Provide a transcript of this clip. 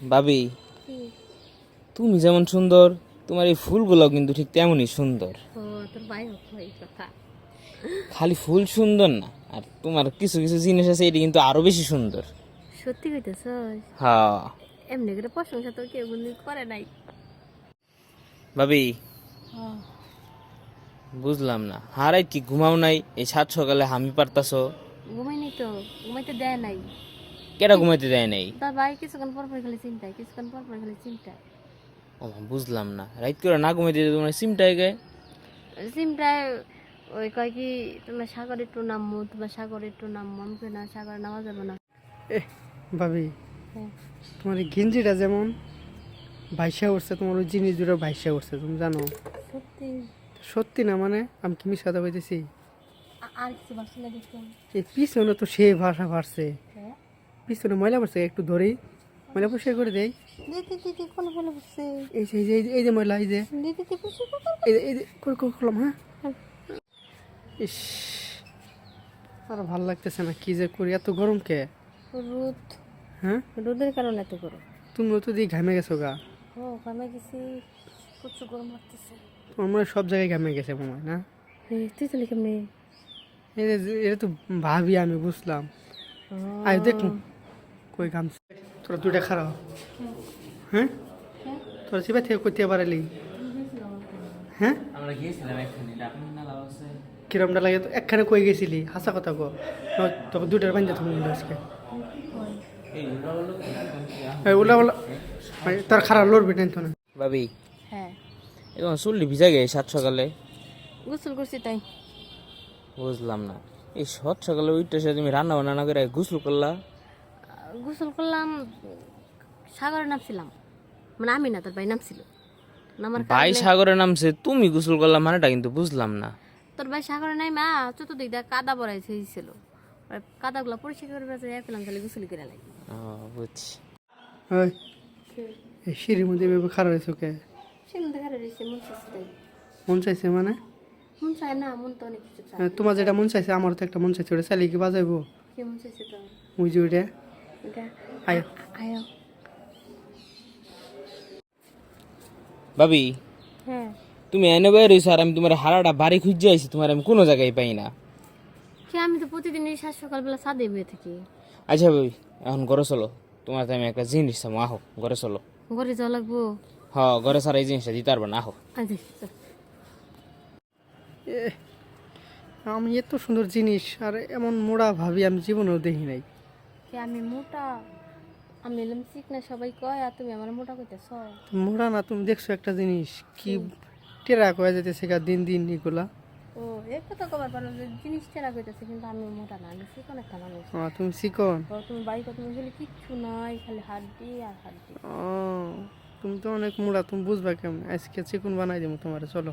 ভাবি তুমি যেমন সুন্দর তোমার এই ফুলগুলো কিন্তু ঠিক তেমনই সুন্দর। খালি ফুল সুন্দর না আর তোমার কিছু কিছু জিনিস আছে এটি কিন্তু আরও বেশি সুন্দর। সত্যি কইতেছ হ্যাঁ। এমনি করে প্রশংসা তোর কেউ করে নাই। ভাবি বুঝলাম না হারাই কি ঘুমাও নাই এই সাত সকালে হামি পারতাছো? ঘুমাইনি তো ঘুমাইতে দেয় নাই। কেটা ঘুমাইতে দেয় নাই? তোর ভাই কিছুক্ষণ পর পর খালি চিন্তায় কিছুক্ষণ পর পর খালি চিন্তায় ও বুঝলাম না। রাইত করে না ঘুমাইতে দিলে তোমার সিমটাই গায়ে সিমটায় ওই কয় কি তোমার সাগর একটু নামবো তোমার সাগর একটু নামবো আমি কই না সাগরে নামা যাবে না। এ ভাবি হ্যাঁ। তোমার এই গেঞ্জিটা যেমন ভাইসা উঠছে তোমার ওই জিনিস দুটো ভাইসা উঠছে তুমি জানো? সত্যি? সত্যি না মানে? আমি কি মিস পাইতেছি? আর কিছু বাসি না এই পিছনে তো সে ভাষা ভাসছে। পিছনে ময়লা পড়ছে একটু ধরেই ময়লা পরিষ্কার করে দেই। কোন বলে বসছে এই যে এই যে- এই যে- ময়লা এই যে। এই যে- করে করে করলাম হ্যাঁ। ইস আর ভালো লাগতেছে না কি যে করি এত গরম কে? রোদ। হ্যাঁ? রোদের কারণে এত করো তুমিও তো দিয়ে ঘামে গেছো গা? ও ঘামে গেছি। প্রচুর গরম লাগতেছে। তোমার সব জায়গায় ঘামে গেছে মনে হয় না? তুই তো লিখে মেয়ে এই যে- এটা তো ভাবি আমি বুঝলাম। আয় দেখুন কই গামছা তোরা দুইটা খারাপ হ্যাঁ? তোরা চিবা থেকে করতে পারলি হ্যাঁ? আমরা গিয়েছিলাম এখানে আপনি না লাভ কিরমটা লাগে? তো একখানে কই গেছিলি? হাসা কথা কো তোকে দুইটার বান্ধে তুমি আজকে। ওলা ওলা এই তোর খারাপ লড়বি টেন তো না ভাবি। হ্যাঁ। এখন চুল্লি ভিজা গে সাত সকালে। গোসল করছি তাই। বুঝলাম না। এই সাত সকালে ওইটা তুমি রান্না বান্না না করে গুসল করলা? গোসল করলাম সাগরে নামছিলাম। মানে আমি না তোর ভাই নামছিল। নামার ভাই সাগরে নামছে তুমি গোসল করলাম মানেটা কিন্তু বুঝলাম না। তোর ভাই সাগরে নাই মা চতুর্দিক দিয়ে কাদা বড়াইছে ছিল কাদাগুলো পরিষ্কার করে বেঁচে একলাম খালি গোসল করে লাগে ও বুঝছি। ওই এই সিঁড়ির মধ্যে এভাবে খারাপ হয়েছে ওকে সে মন দেখা রয়েছে মন চাইছে মন চাইছে মানে? মন চায় না মন তো অনেক কিছু চায়। তোমার যেটা মন চাইছে আমার তো একটা মন চাইছে ওটা চালিয়ে কি বাজাইবো? কি মন চাইছে তো ওই যে ওইটা। এটা আয় আয় ভাবি হ্যাঁ তুমি এনে বের হইছো আর আমি তোমার হারাটা বাড়ি খুঁজে আইছি তোমার আমি কোনো জায়গায় পাই না। সে আমি তো প্রতিদিন এই সাত সকালবেলা সাদে বয়ে থাকি। আচ্ছা ভাবি এখন ঘরে চলো। তোমার তো আমি একটা জিনিস চাবো আহো ঘরে চলো। ঘরে যাওয়া লাগবো? হ ঘরে সারা এই জিনিসটা দিতে পারব না আহো। আচ্ছা চল। এ, আমি এত সুন্দর জিনিস আর এমন মোড়া ভাবি আমি জীবনেও দেখি নাই। সে আমি মোটা? আমি এলাম চিক না সবাই কয় আর তুমি আমার মোটা কইতেছ? মোড়া না তুমি দেখছ একটা জিনিস কি টেরা কয়ে যেতেছে গা দিন দিন এগুলা। ও এক কথা কবার পারো যে জিনিস টেরা কইতেছে কিন্তু আমি মোটা না আমি চিকন একটা মানুষ। ও, তুমি শিকন ও, তুমি বাড়ি কত খালি কিচ্ছু নাই খালি হাড্ডি আর হাড্ডি। ও তুমি তো অনেক মোড়া তুমি বুঝবা কেমন? আজকে চিকুন বানাই দেবো তোমার চলো।